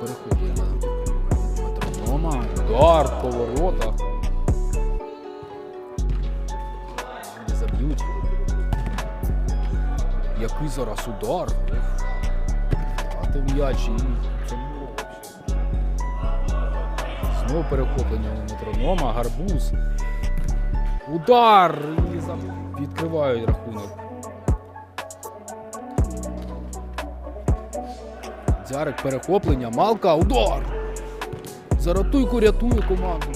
Переходимо метронома. Удар по воротах. Не заб'ють. Який зараз удар. А ти м'яч. Знову перехоплення у метронома, гарбуз. Удар! І відкривають рахунок. Дзярик перехоплення, Малка, удар! Заратуйку рятує команду.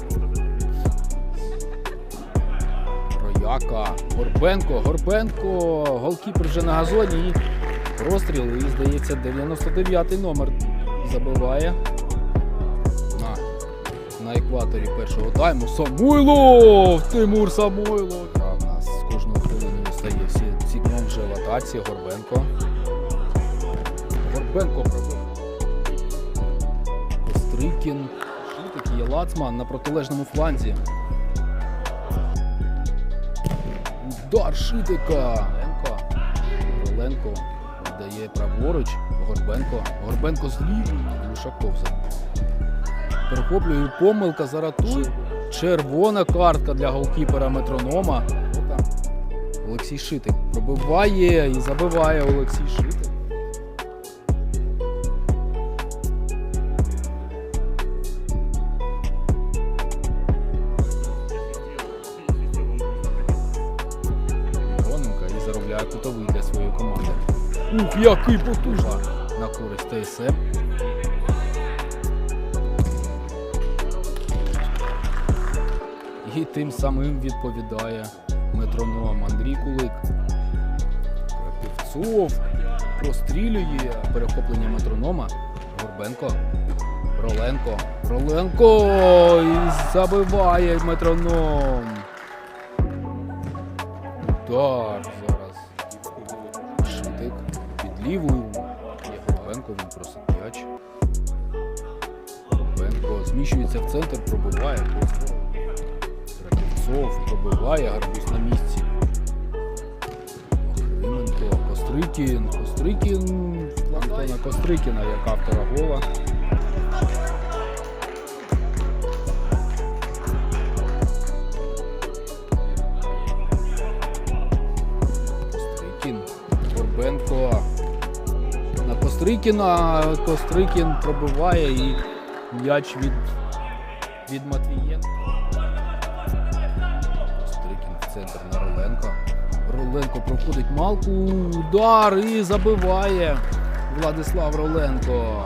Рояка, Горбенко, Горбенко, голкіпер вже на газоні. І простріл, і здається, 99-й номер забиває. На, на екваторі першого тайму. Самойлов! Тимур Самойлов! А в нас з кожного хвилини стає всі ці вже в атаці. Горбенко. Горбенко пробив. Кострикін. Шитик є Лацман на протилежному фланзі. Удар Шитика. Ленко. Роленко віддає праворуч. Горбенко. Горбенко зліва. Лушаков за. Перехоплює помилка Заратуй. Червона картка для голкіпера метронома. Олексій Шитик пробиває і забиває Олексій Шитик. І кутовий для своєї команди. Ух, який потужний на користь ТСМ. І тим самим відповідає метроном Андрій Кулик. Крапівцов прострілює перехоплення метронома. Горбенко. Роленко. Роленко і забиває метроном. Удар лівою. Є Горбенко, він просто м'яч. Горбенко зміщується в центр, пробиває. просто. Крапівцов пробиває, гарбуз на місці. Охрименко, Кострикін, Кострикін, Антона Кострикіна як автора гола. Кострикіна Кострикін пробиває і м'яч від, від Матвієнка. Кострикін в центр на Роленко. Роленко проходить малку. Удар і забиває Владислав Роленко.